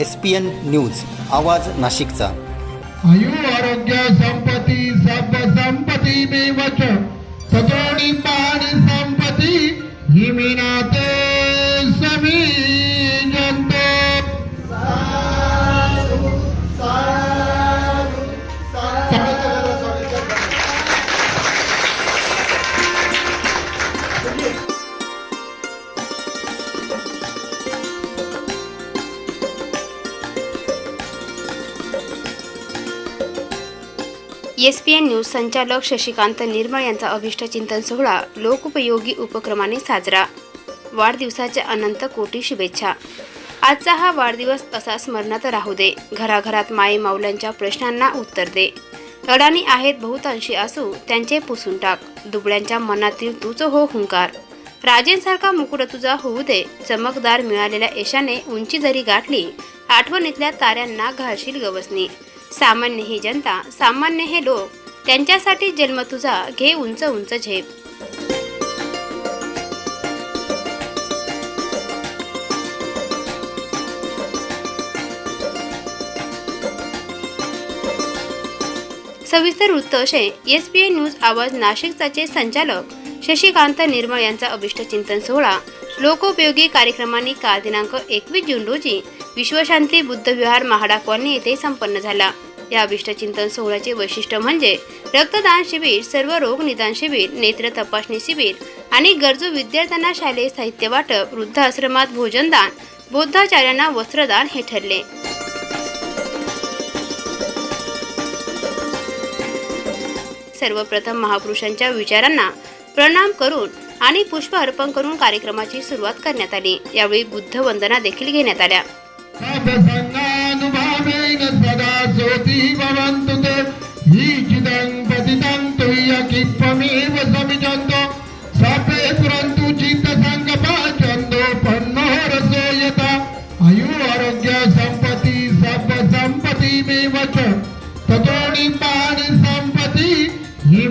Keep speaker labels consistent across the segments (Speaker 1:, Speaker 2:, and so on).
Speaker 1: S P N news आवाज नाशिकचा.
Speaker 2: आयु आरोग्य संपत्ती सब संपत्ती मेवच सतोडी पाणी संपत्ती ही मिनाते समी.
Speaker 3: एन न्यूज संचालक शशिकांत निर्मळ यांचा अभिष्ट चिंतन सोहळा लोकोपयोगी उपक्रमाने साजरा. वाढदिवसाच्या अनंत कोटी शुभेच्छा. आजचा हा वाढदिवस असा स्मरणात राहू दे. घराघरात माई माऊलांच्या प्रश्नांना उत्तर दे. अडाणी आहेत बहुतांशी असू त्यांचे पुसून टाक. दुबळ्यांच्या मनातील तूच हो हुंकार. राजेंसारखा मुकुट तुझा होऊ दे. चमकदार मिळालेल्या यशाने उंची जरी गाठली आठवणीतल्या ताऱ्यांना घालशील गवसणी. सामान्य ही जनता सामान्य हे लोक त्यांच्यासाठी जन्म तुझा घे उंच उंच झेप. सविस्तर वृत्त असे एस पी आय न्यूज आवाज नाशिकचाचे संचालक शशिकांत निर्मळ यांचा अभिष्ट चिंतन सोहळा लोकोपयोगी कार्यक्रमांनी काल दिनांक एकवीस जून रोजी विश्वशांती बुद्ध विहार महाडा कॉलनी येथे संपन्न झाला. या अभिष्टचिंतन सोहळ्याचे वैशिष्ट्य म्हणजे रक्तदान शिबिर सर्व रोग निदान शिबिर नेत्र तपासणी शिबिर आणि गरजू विद्यार्थ्यांना शालेय साहित्य वाटप वृद्ध आश्रमात भोजनदान बौद्धाचार्यांना वस्त्रदान हे ठरले. सर्वप्रथम महापुरुषांच्या विचारांना प्रणाम करून आणि पुष्प अर्पण करून कार्यक्रमाची सुरुवात करण्यात आली. यावेळी बुद्ध वंदना देखील घेण्यात आल्या.
Speaker 2: सत्संगानुभावेन सदा ज्योती भवन्तु ते। हि चिदं पतितं तुय्यकित्वमेव समिजन्तो। सपे पुरन्तु चित्तसङ्गपाचन्दो पन्नो रसो यथा। आयु आरोग्य सम्पति सब सम्पत्ति च। ततोणि पाणि सम्पति हि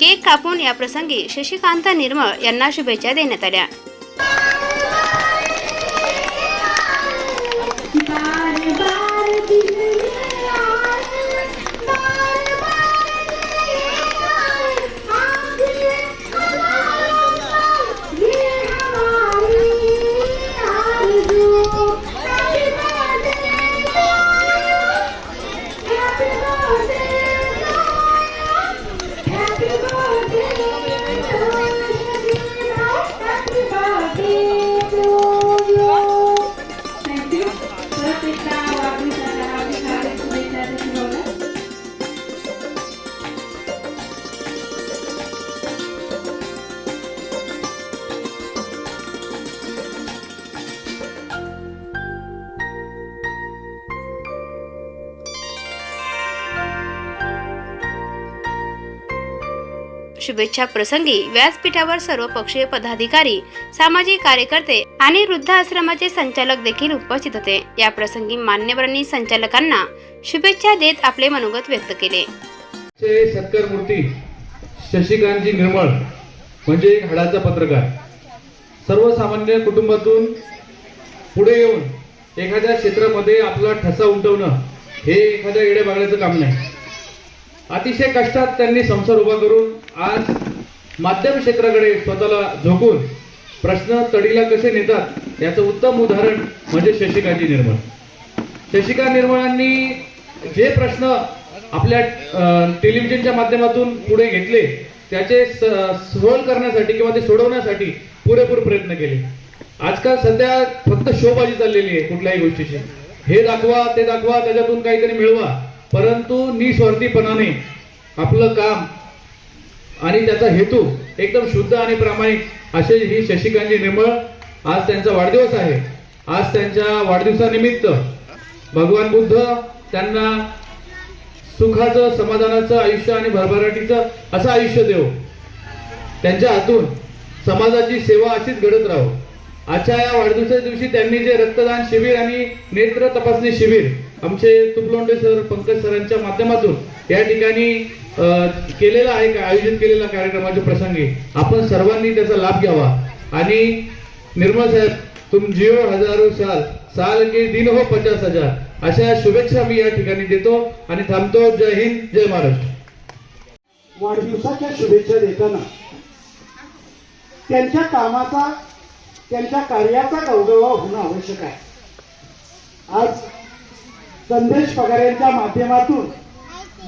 Speaker 3: केक कापून या प्रसंगी शशिकांत निर्मळ यांना शुभेच्छा देण्यात आल्या.
Speaker 4: দেবা দেবা शुभेच्छा
Speaker 3: प्रसंगी व्यासपीठावर सर्व पक्षीय पदाधिकारी सामाजिक कार्यकर्ते आणि वृद्ध आश्रमाचे संचालक देखील उपस्थित होते. या प्रसंगी मान्यवरांनी संचालकांना शुभेच्छा देत आपले मनोगत व्यक्त केले.
Speaker 5: सत्कार मूर्ती शशिकांतजी निर्मळ म्हणजे एक हाडाचा पत्रकार. सर्वसामान्य कुटुंबातून पुढे येऊन एखाद्या क्षेत्रामध्ये आपला ठसा उमटवणं हे एखाद्या येड्या बागड्याचं काम नाही. अतिशय कष्टात त्यांनी संसार उभा करून आज माध्यम क्षेत्राकडे स्वतःला झोकून प्रश्न तडीला कसे नेतात याचं उत्तम उदाहरण म्हणजे शशिकांतजी निर्मळ. शशिकांत निर्मळांनी जे प्रश्न आपल्या टेलिव्हिजनच्या माध्यमातून पुढे घेतले त्याचे सहल करण्यासाठी किंवा ते सोडवण्यासाठी पुरेपूर प्रयत्न केले. आजकाल सध्या फक्त शोबाजी चाललेली आहे कुठल्याही गोष्टीची. हे दाखवा ते दाखवा त्याच्यातून काहीतरी मिळवा. परंतु निस्वार्थीपणाने आपलं काम आणि त्याचा हेतू एकदम शुद्ध आणि प्रामाणिक असे ही शशिकांतजी निर्मळ आज त्यांचा वाढदिवस आहे. आज त्यांच्या वाढदिवसानिमित्त भगवान बुद्ध त्यांना सुखाचं समाधानाचं आयुष्य आणि भरभराटीचं असं आयुष्य देव त्यांच्या हातून समाजाची सेवा अशीच घडत राहो. आजच्या या वाढदिवसाच्या दिवशी त्यांनी जे रक्तदान शिबिर आणि नेत्र तपासणी शिबिर आमचे तुपलोंडे सर पंकज सरांच्या माध्यमातून या ठिकाणी केलेला आहे का आयोजित केलेला कार्यक्रमाच्या प्रसंगी? आपण सर्वांनी त्याचा लाभ घ्यावा. आणि निर्मळ साहेब तुम जिओ हजारो साल साल के दिन हो पचास हजार. अशा शुभेच्छा मी या ठिकाणी देतो आणि थांबतो. जय हिंद जय महाराष्ट्र.
Speaker 6: वाढदिवसाच्या शुभेच्छा देताना त्यांच्या कामाचा त्यांच्या कार्याचा गौरव होणं आवश्यक आहे. आज संदेश पगार यांच्या माध्यमातून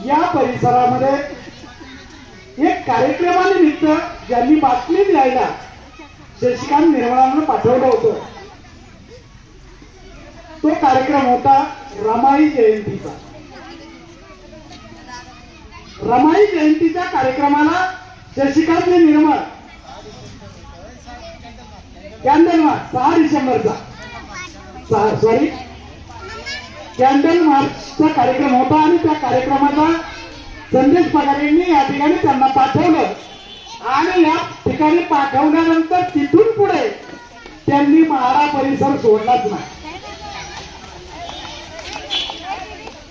Speaker 6: या परिसरामध्ये एक कार्यक्रमानिमित्त ज्यांनी बातमी द्यायला शशिकांत निर्मळांना पाठवलं होतं. तो कार्यक्रम होता रमाई जयंतीचा. रमाई जयंतीच्या कार्यक्रमाला शशिकांत निर्मळ. कॅन्डल सहा डिसेंबरचा. सहा सॉरी कॅम्पेन मार्चचा कार्यक्रम होता आणि त्या कार्यक्रमाचा संदेश पगार या ठिकाणी त्यांना पाठवलं. आणि या ठिकाणी पाठवल्यानंतर तिथून पुढे त्यांनी महाडा परिसर सोडलाच नाही.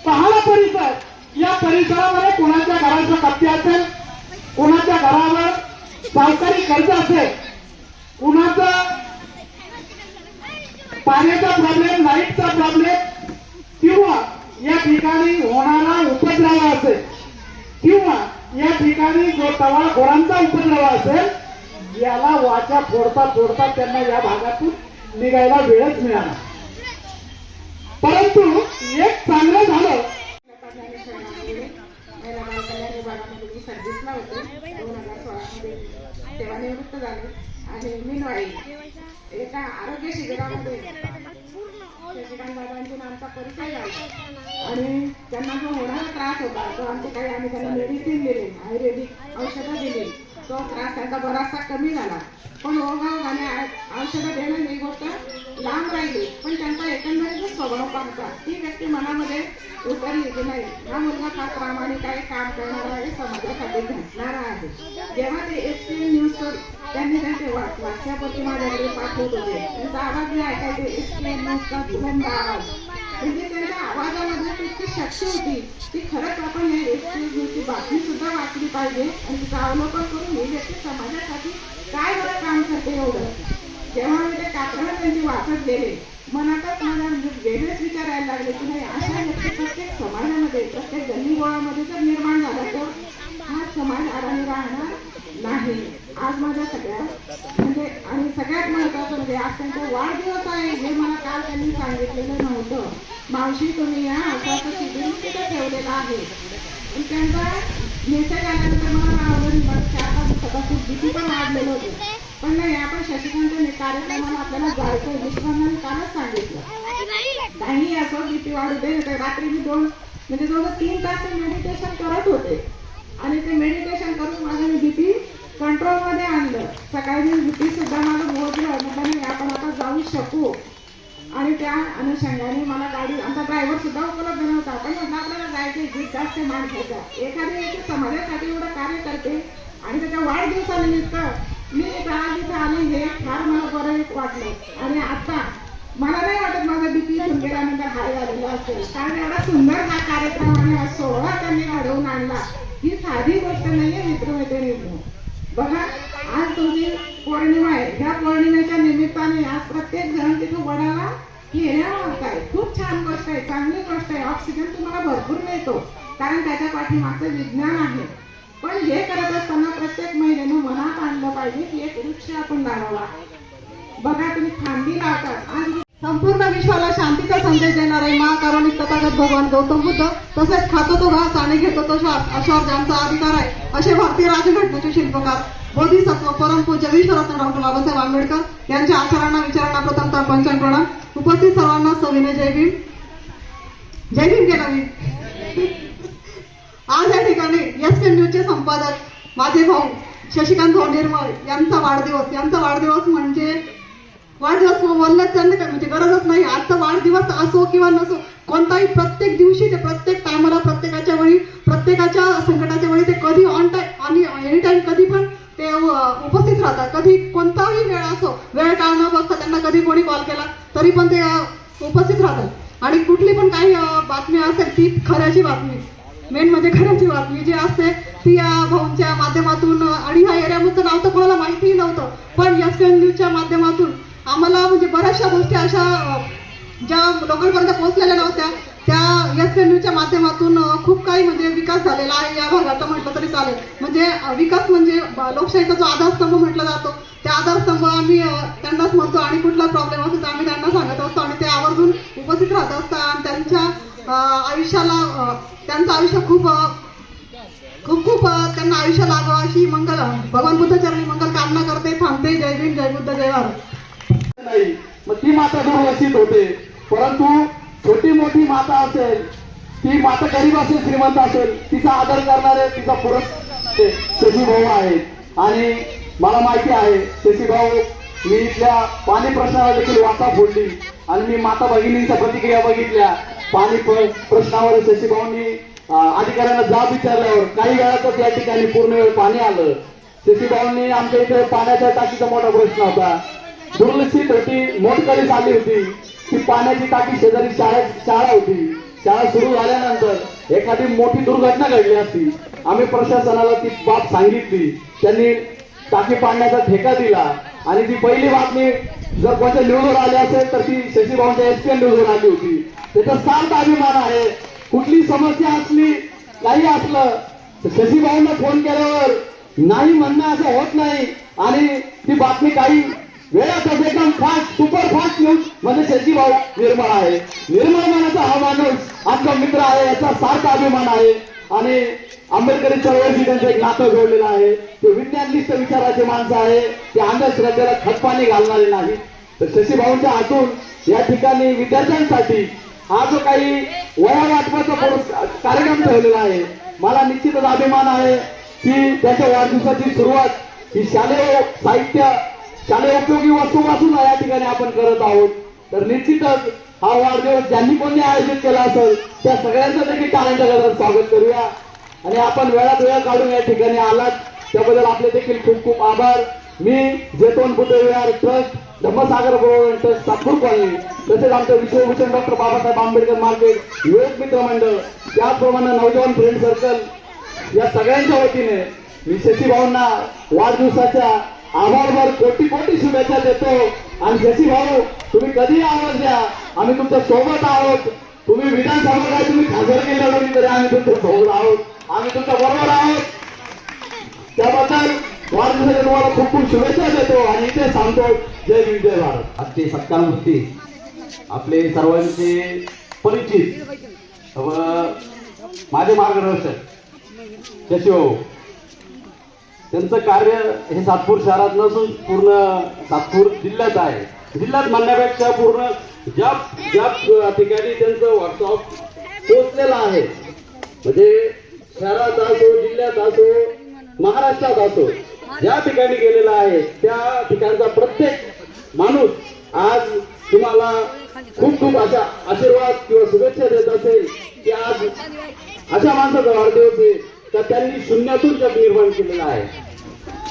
Speaker 6: पहाडा परिसर या परिसरामध्ये कोणाच्या घराचा कप्पे असेल कोणाच्या घरावर सावकारी कर्ज असेल कुणाचा पाण्याचा प्रॉब्लेम लाईटचा प्रॉब्लेम किंवा या ठिकाणी होणारा उपद्रव असेल किंवा या ठिकाणी जो तवा टवाळखोरांचा उपद्रव असेल याला वाचा फोडता फोडता त्यांना या भागातून निघायला वेळच मिळाला. परंतु एक चांगलं झालं.
Speaker 7: महिला बाल सर्व्हिसला होते दोन हजार सोळामध्ये सेवानिवृत्त झाले. आणि मीनवाळी एका आरोग्य शिबिरामध्ये शशिकांत दादांची आमचा परिचय झाला. आणि त्यांना जो होणारा त्रास होता तो आमचे काही आम्ही त्यांना मेडिसिन दिले आयुर्वेदिक औषधं दिली. तो त्रास त्यांचा बराचसा कमी झाला. पण ओघाव आणि औषधं देणं ही गोष्ट लांब राहिली. पण त्यांचा एकंदरीतच स्वभाव पाहता ती व्यक्ती मनामध्ये उतरली की नाही. हा मुलगा फार प्रामाणिक आहे काम करणारा आहे समाजासाठी झटणारा आहे. जेव्हा ते एस पी एन न्यूज त्यांनी त्यांचे वा- वाट्सअपवरती माझ्याकडे पाठवत होते. त्यांचा आवाज मी ऐकायचे एस पी एन न्यूजचा बुलंद आवाज. म्हणजे त्यांच्या आवाजामध्ये ती इतकी शक्ती होती की खरंच आपण हे एस बातमी सुद्धा वाचली पाहिजे आणि तिचं अवलोकन करून ही व्यक्ती समाजासाठी काय बरं काम करते एवढं? जेव्हा मी ते कात्रज त्यांची वाचत गेले मनातच मला म्हणजे वेगळेच विचार यायला लागले की नाही अशा व्यक्ती प्रत्येक समाजामध्ये प्रत्येक गल्लीगोळामध्ये जर निर्माण झाला तर हा समाज आरामी राहणार? नाही. आज माझ्या सगळ्या म्हणजे आणि सगळ्यात महत्वाचं म्हणजे आज त्यांचा वाढदिवस आहे हे मला काल त्यांनी सांगितलेलं नव्हतं. मावशी तुम्ही या. असं शिबिर तिथं ठेवलेलं आहे. आणि त्यांचा मेसेज आल्यानंतर मला आवडून मला चार पाच दिवसाचा खूप भीती पण वाढलेलं होतं. पण नाही आपण शशिकांत कार्यक्रमाला आपल्याला जायचं विश्वानं कालच सांगितलं. काही असं भीती वाढू दे. रात्री मी दोन म्हणजे जवळ तीन तास मेडिटेशन करत होते. आणि ते मेडिटेशन करून माझं मी बीपी कंट्रोलमध्ये आणलं. सकाळी मी सुद्धा माझं पोहोचलं म्हटलं आपण आता जाऊ शकू. आणि त्या अनुषंगाने मला गाडी आमचा ड्रायव्हर सुद्धा उपलब्ध नव्हता. पण म्हटलं आपल्याला जायचे जीत जास्त माणसाचा एखादी एक समाजासाठी एवढं कार्य करते आणि त्याच्या वाढदिवसानिमित्त मी इथं आज आले हे फार मला बरं एक वाटलं. आणि आता मला नाही वाटत माझा बीपी गेल्यानंतर हाय झालेला असेल. कारण एवढा सुंदर हा कार्यक्रम आणि सोहळा त्यांनी घडवून आणला. ही साधी गोष्ट नाहीये मित्रमैत्रिणी बघा आज तुमची पौर्णिमा आहे. ह्या पौर्णिमेच्या निमित्ताने आज प्रत्येक जण तिथे वडाला येण्या मागताय खूप छान गोष्ट आहे चांगली गोष्ट आहे. ऑक्सिजन तुम्हाला भरपूर मिळतो कारण त्याच्या पाठीमागचं विज्ञान आहे. पण हे करत असताना प्रत्येक महिलेनं मनात आणलं पाहिजे की एक वृक्ष आपण लावावा. बघा तुम्ही खांदी लावतात. आज
Speaker 8: संपूर्ण विश्वाला शांतीचा संदेश देणारे महाकारुणिक तथागत भगवान गौतम बुद्ध तसेच खातो तो घास आणि घेतो तो श्वास अशावर ज्यांचा अधिकार आहे असे भारतीय राजघटनेचे शिल्पकार बोधिसत्व परमपूज्य विश्वरत्न डॉक्टर बाबासाहेब आंबेडकर यांच्या आचारांना विचारांना प्रथमतः पंचन प्रणाम. उपस्थित सर्वांना सविनय जय भीम. जय भीम केला मी आज या ठिकाणी एस के न्यूजचे संपादक माझे भाऊ शशिकांत भाऊ निर्मळ यांचा वाढदिवस. यांचा वाढदिवस म्हणजे वाढदिवस बोलण्यात त्यांना काय म्हणजे गरजच नाही. आजचा वाढदिवस असो किंवा नसो कोणताही प्रत्येक दिवशी ते प्रत्येक टायमाला प्रत्येकाच्या वेळी प्रत्येकाच्या संकटाच्या वेळी ते कधी ऑन टाईम आणि एनी टाईम कधी पण ते उपस्थित राहतात. कधी कोणताही वेळ असो वेळ काळ न बघता त्यांना कधी कोणी कॉल केला तरी पण ते उपस्थित राहतात. आणि कुठली पण काही बातमी असेल ती खऱ्याची बातमी. मेन म्हणजे खऱ्याची बातमी. जी असते ती या भाऊंच्या माध्यमातून आणि ह्या एरियामधलं नाव तर कोणाला माहितीही नव्हतं. पण एस न्यूजच्या माध्यमातून आम्हाला म्हणजे बऱ्याचशा गोष्टी अशा ज्या लोकांपर्यंत पोहोचलेल्या नव्हत्या त्या एस न्यूजच्या माध्यमातून खूप काही म्हणजे विकास झालेला आहे. या भागाचा म्हटलं तरी चालेल. म्हणजे विकास म्हणजे लोकशाहीचा जो आधारस्तंभ म्हटला जातो त्या आधारस्तंभ आम्ही त्यांनाच म्हणतो आणि कुठला प्रॉब्लेम असेल तर आम्ही त्यांना सांगत असतो आणि ते आवर्जून उपस्थित राहत असतात आणि त्यांच्या आयुष्याला त्यांचं आयुष्य खूप खूप अं, त्यांना आयुष्य लागावं अशी मंगल भगवान बुद्धाचरणी मंगल कामना करते थांबते जय भीम जय बुद्ध जय भारत
Speaker 5: नाही मग ती माता दुर्लक्षित होते परंतु छोटी मोठी माता असेल ती माता गरीब असेल श्रीमंत असेल तिचा आदर करणारे तिचा पुरस्कार शशी भाऊ आहेत. आणि मला माहिती आहे शशी भाऊ मी इथल्या पाणी प्रश्नाला देखील वाचा फोडली. आणि मी माता भगिनींच्या प्रतिक्रिया बघितल्या. पाणी प्रश्नावर शशी भाऊंनी अधिकाऱ्यांना जाब विचारल्यावर काही वेळातच या ठिकाणी पूर्ण वेळ पाणी आलं. शशी भाऊंनी आमच्या इथे पाण्याच्या टाकीचा मोठा प्रश्न होता. दुर्लक्षित होती मोठकळीस आली होती. ती पाण्याची टाकी शेजारी शाळा शाळा होती. शाळा सुरू झाल्यानंतर एखादी मोठी दुर्घटना घडली असती आम्ही प्रशासनाला ती बाब सांगितली. त्यांनी टाकी पाडण्याचा ठेका दिला आणि ती पहिली बातमी जर कोणत्या न्यूजवर आली असेल तर ती शशीभाऊंच्या एस न्यूजवर आली होती. त्याचा शांत अभिमान आहे. कुठली समस्या असली काही असलं तर शशीभाऊंना फोन केल्यावर नाही म्हणणं असं होत नाही. आणि ती बातमी काही वेळातच एकदम फास्ट सुपर फास्ट न्यूज म्हणजे शेती भाऊ निर्मळ आहे. निर्मळ मनाचा हा माणूस आमचा मित्र आहे याचा सारखा अभिमान आहे. आणि आंबेडकरी चळवळीशी त्यांचं एक नातं जोडलेलं आहे. ते विज्ञाननिष्ठ विचाराचे माणसं आहे. ते अंधश्रद्धेला खतपाणी घालणारे नाही. तर शशीभाऊंच्या हातून या ठिकाणी विद्यार्थ्यांसाठी हा जो काही वया वाटपाचा कार्यक्रम ठेवलेला आहे मला निश्चितच अभिमान आहे की त्याच्या वाढदिवसाची सुरुवात ही शालेय साहित्य शालेय उपयोगी वस्तूपासून या ठिकाणी आपण करत आहोत. तर निश्चितच हा वाढदिवस ज्यांनी कोणी आयोजित केला असेल त्या सगळ्यांचं देखील टाळ्यांच्या गजरात स्वागत करूया. आणि आपण वेळात वेळ काढून या ठिकाणी आलात. त्याबद्दल आपले देखील खूप खूप आभार. मी जेतोन बुद्धविहार ट्रस्ट धम्मसागर बरोबर ट्रस्ट नागपूर कॉलनी तसेच आमचं विश्वभूषण डॉक्टर बाबासाहेब आंबेडकर मार्केट युवक मित्र मंडळ त्याचप्रमाणे नौजवान फ्रेंड सर्कल या सगळ्यांच्या वतीने मी शशी भाऊंना वाढदिवसाच्या आभारभर कोटी कोटी शुभेच्छा देतो. आणि जशी भाऊ तुम्ही कधी आवाज द्या? आम्ही तुमच्यासोबत आहोत. तुम्ही विधानसभा काय तुम्ही खासदार केल्या तरी तरी आम्ही तुमच्यासोबत आहोत. आम्ही तुमच्या बरोबर आहोत. त्याबद्दल वाढदिवसाच्या तुम्हाला खूप खूप शुभेच्छा देतो आणि इथे सांगतो जय विजय जय भारत.
Speaker 9: आजचे सत्कारमूर्ती आपले सर्वांचे परिचित व माझे मार्गदर्शक भाऊ. त्यांचं कार्य हे सातपूर शहरात नसून पूर्ण सातपूर जिल्ह्यात आहे. जिल्ह्यात म्हणण्यापेक्षा पूर्ण ज्या ज्या ठिकाणी त्यांचं व्हॉट्सअप पोचलेलं आहे म्हणजे शहरात असो जिल्ह्यात असो महाराष्ट्रात असो ज्या ठिकाणी गेलेला आहे त्या ठिकाणचा प्रत्येक माणूस आज तुम्हाला खूप खूप अशा आशीर्वाद किंवा शुभेच्छा देत असेल की आज अशा माणसाचा वाढदिवस आहे. तर त्यांनी शून्यातून जग निर्माण केलेलं आहे.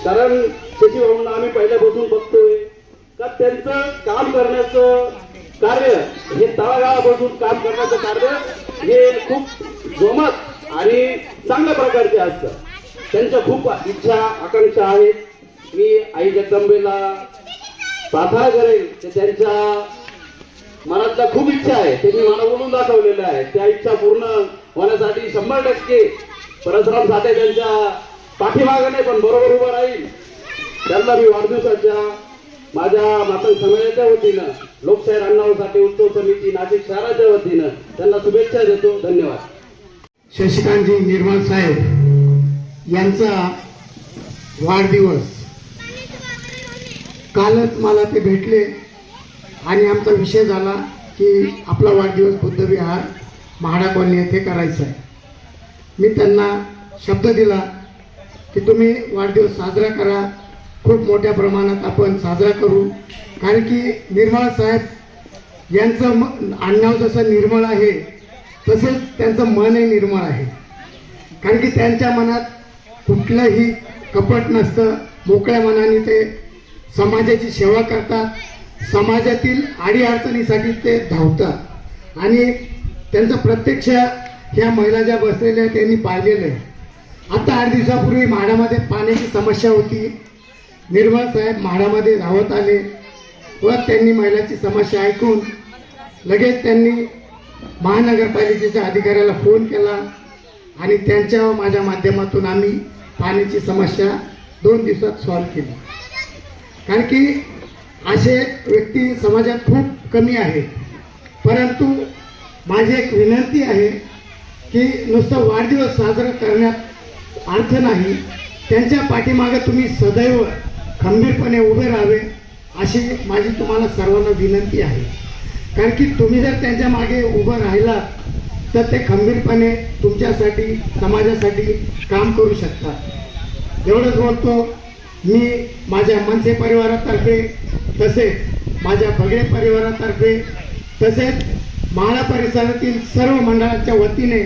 Speaker 9: कारण शशी भाऊंना आम्ही पहिल्यापासून बघतोय. का त्यांचं काम करण्याचं कार्य हे तळागाळापासून काम करण्याचं कार्य हे खूप जोमात आणि चांगल्या प्रकारचे असतं. त्यांच्या खूप इच्छा आकांक्षा आहेत. मी आई जगदंबेला प्रार्थना करेल. तर त्यांच्या मनातल्या खूप इच्छा आहे. त्यांनी मला बोलून दाखवलेल्या आहे त्या इच्छा पूर्ण होण्यासाठी शंभर टक्के परशुराम साठे त्यांच्या पाठीमागं नाही पण बरोबर उभं राहील. त्यांना मी वाढदिवसाच्या माझ्या मातंग समाजाच्या वतीनं लोकशाही अण्णासाठी उत्सव समिती नाशिक शहराच्या वतीनं त्यांना शुभेच्छा देतो. धन्यवाद.
Speaker 10: शशिकांतजी निर्माण साहेब यांचा वाढदिवस. कालच मला ते भेटले आणि आमचा विषय झाला की आपला वाढदिवस बुद्धविहार महाडा कॉलनी येथे करायचा आहे. मी त्यांना शब्द दिला की तुम्ही वाढदिवस साजरा करा. खूप मोठ्या प्रमाणात आपण साजरा करू. कारण की निर्मळ साहेब यांचं म आडनाव जसं निर्मळ आहे तसंच त्यांचं मनही निर्मळ आहे. कारण की त्यांच्या मनात कुठलंही कपट नसतं. मोकळ्या मनाने ते समाजाची सेवा करतात. समाजातील अडीअडचणीसाठी ते धावतात. आणि त्यांचं प्रत्यक्ष ह्या महिला ज्या बसलेल्या आहेत त्यांनी पाहिलेलं आहे. आता आठ दिवसापूर्वी म्हाडामध्ये पाण्याची समस्या होती. निर्मळ साहेब म्हाडामध्ये धावत आले व त्यांनी महिलाची समस्या ऐकून लगेच त्यांनी महानगरपालिकेच्या अधिकाऱ्याला फोन केला आणि त्यांच्या व माझ्या माध्यमातून आम्ही पाण्याची समस्या दोन दिवसात सॉल्व केली. कारण की असे व्यक्ती समाजात खूप कमी आहेत. परंतु माझी एक विनंती आहे की नुसतं वाढदिवस साजरा करण्यात अर्थ नाही. त्यांच्या पाठीमागे तुम्ही सदैव खंबीरपणे उभे राहावे अशी माझी तुम्हाला सर्वांना विनंती आहे. कारण की तुम्ही जर त्यांच्या मागे उभं राहिला तर ते खंबीरपणे तुमच्यासाठी समाजासाठी काम करू शकतात. एवढंच बोलतो मी माझ्या मनसे परिवारातर्फे तसेच माझ्या भगडे परिवारातर्फे तसेच माळा परिसरातील सर्व मंडळाच्या वतीने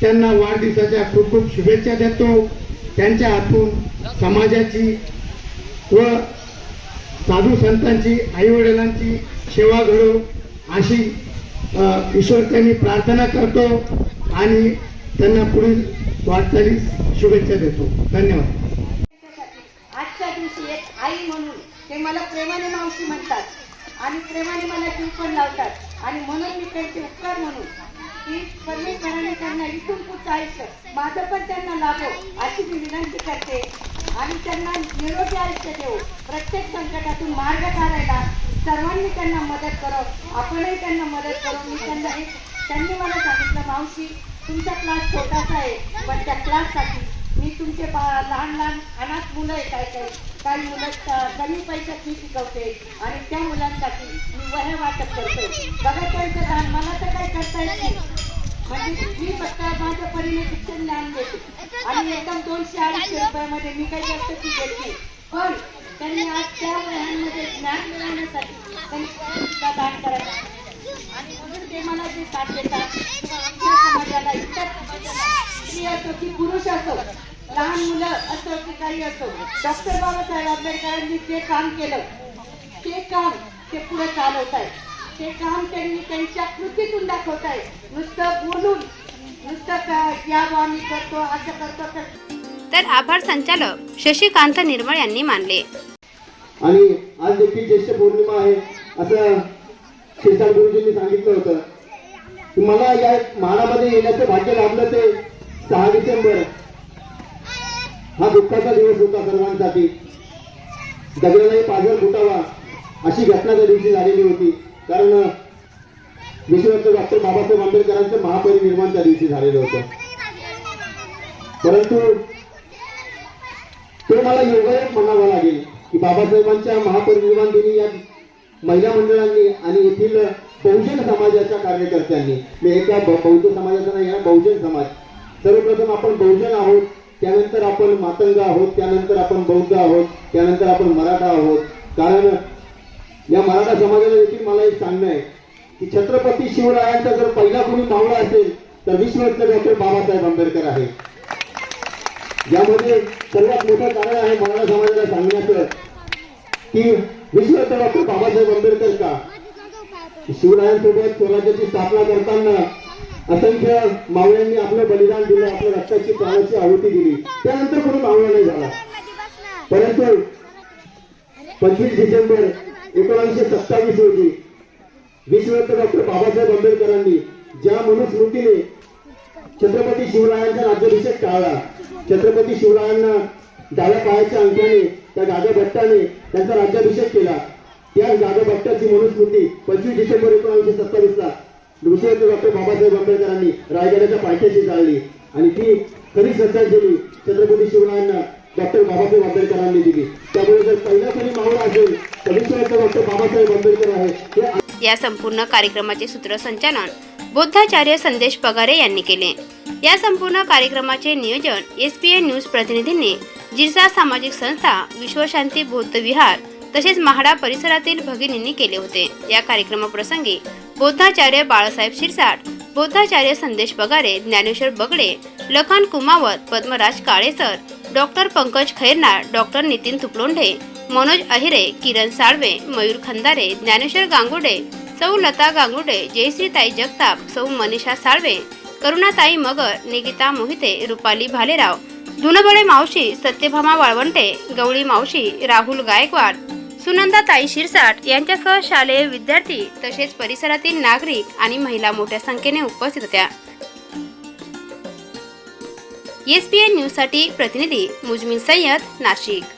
Speaker 10: त्यांना वाढदिवसाच्या खूप खूप शुभेच्छा देतो. त्यांच्या हातून समाजाची व साधू संतांची आईवडिलांची सेवा घडो अशी ईश्वर त्यांनी प्रार्थना करतो आणि त्यांना पुढील वाटचालीस शुभेच्छा देतो. धन्यवाद.
Speaker 4: आजच्या दिवशी एक आई म्हणून ते मला प्रेमाने मावशी म्हणतात आणि प्रेमाने मला टीप पण लावतात. आणि म्हणून मी त्यांचे उपकार म्हणून की परमेश्वराने त्यांना इथून पुढचं आयुष्य माझं पण त्यांना लाभो अशी मी विनंती करते. आणि त्यांना निरोगी आयुष्य देऊ. प्रत्येक संकटातून मार्ग काढायला सर्वांनी त्यांना मदत करो. आपणही त्यांना मदत करू. मी त्यांना एक त्यांनी मला सांगितलं मावशी तुमचा क्लास छोटासा आहे पण त्या क्लाससाठी मी तुमचे बा लहान लहान अनाथ मुलं आहे काय काही काही मुलं कमी पैशात मी शिकवते. आणि त्या मुलांसाठी वह्या वाटप करतो बघा त्यांचं लहान मला तर काही करता येत नाही. म्हणजे मी फक्त माझ्या परीने शिक्षण ज्ञान देते. आणि एकदम दोनशे अडीचशे रुपयामध्ये मी काही जास्त फी देत नाही. पण त्यांनी आज त्या वह्यांमध्ये ज्ञान मिळवण्यासाठी त्यांनी सुद्धा दान करायला आणि म्हणून ते मला जे साथ देतात किंवा आमच्या समाजाला इतर समाजाला स्त्री असो की पुरुष असो लहान मुलं असो की काही असो डॉक्टर बाबासाहेब आंबेडकरांनी जे काम केलं ते काम ते पुढे चालवत आहेत ते काम त्यांनी त्यांच्या कृतीतून दाखवत आहे नुसतं बोलून नुसतं या आम्ही करतो असं करतो तर
Speaker 3: आभार संचालक शशिकांत निर्मळ यांनी मानले.
Speaker 11: आणि आज देखील ज्येष्ठ पौर्णिमा आहे असं शेषार गुरुजींनी सांगितलं होतं. मला या म्हाडामध्ये येण्याचं भाग्य लाभलं ते सहा डिसेंबर. हा दुःखाचा दिवस होता सर्वांसाठी. दगडालाही पाझर फुटावा. अशी घटना त्या दिवशी झालेली होती. कारण विश्वरत्न डॉक्टर बाबासाहेब आंबेडकरांचं महापरिनिर्माण त्या दिवशी झालेलं होतं. परंतु ते मला योगायोग म्हणावं लागेल की बाबासाहेबांच्या महापरिनिर्वाण दिनी या महिला मंडळांनी आणि येथील बहुजन समाजाच्या कार्यकर्त्यांनी मी एका ब- बौद्ध समाजाचा नाही हा बहुजन समाज. सर्वप्रथम आपण बहुजन आहोत त्यानंतर आपण मातंग आहोत त्यानंतर आपण बौद्ध आहोत त्यानंतर आपण मराठा आहोत. कारण या मराठा समाजाला देखील मला एक सांगणं आहे की छत्रपती शिवरायांचा जर पहिला कोणी मावळा असेल तर विश्वरत्न डॉक्टर बाबासाहेब आंबेडकर आहे. यामध्ये सर्वात मोठं कारण आहे मराठा समाजाला सांगण्याचं की विश्वरत्न डॉक्टर बाबासाहेब आंबेडकर का? शिवरायांसोबत स्वराज्याची स्थापना करताना असंख्य मावळ्यांनी आपलं बलिदान दिलं आपल्या रक्ताची प्राणाची आहुती दिली. त्यानंतर कोणी मावळा नाही झाला. परंतु पंचवीस डिसेंबर एकोणीसशे सत्तावीस रोजी विश्वरत्न डॉक्टर बाबासाहेब आंबेडकरांनी ज्या मनुस्मृतीने छत्रपती शिवरायांचा राज्याभिषेक टाळला छत्रपती शिवरायांना डाव्या पायाच्या अंकाने त्या गाजा भट्टाने त्यांचा राज्याभिषेक केला. त्या गाजा भट्टाची मनुस्मृती पंचवीस डिसेंबर एकोणीसशे सत्तावीसला विश्वरत्न डॉक्टर बाबासाहेब आंबेडकरांनी रायगडाच्या पायथ्याशी जाळली आणि ती खरी श्रद्धांजली छत्रपती शिवरायांना डॉक्टर बाबासाहेब आंबेडकरांनी दिली. त्यामुळे जर पहिल्या कोणी मावळा असेल तर विश्वरत्न डॉक्टर बाबासाहेब आंबेडकर आहे.
Speaker 3: या संपूर्ण कार्यक्रमाचे सूत्रसंचालन बुद्धाचार्य संदेश पगारे यांनी केले. या संपूर्ण कार्यक्रमाचे नियोजन एस पी एन न्यूज प्रतिनिधींनी जिरसा सामाजिक संस्था विश्वशांती बौद्ध विहार तसेच महाडा परिसरातील भगिनींनी केले होते. या कार्यक्रमाप्रसंगी बौद्धाचार्य बाळासाहेब शिरसाट बौद्धाचार्य संदेश पगारे ज्ञानेश्वर बगडे लखन कुमावत पद्मराज काळेसर डॉक्टर पंकज खैरनार डॉक्टर नितीन तुपलोंढे मनोज अहिरे किरण साळवे मयूर खंदारे ज्ञानेश्वर गांगुडे सौ लता गांगुडे जयश्रीताई जगताप सौ मनीषा साळवे करुणाताई मगर निकिता मोहिते रुपाली भालेराव धुनबळे मावशी सत्यभामा वाळवंटे गवळी मावशी राहुल गायकवाड सुनंदाताई शिरसाट यांच्यासह शालेय विद्यार्थी तसेच परिसरातील नागरिक आणि महिला मोठ्या संख्येने उपस्थित होत्या. एस पी एन न्यूजसाठी प्रतिनिधी मुजमिन सय्यद नाशिक.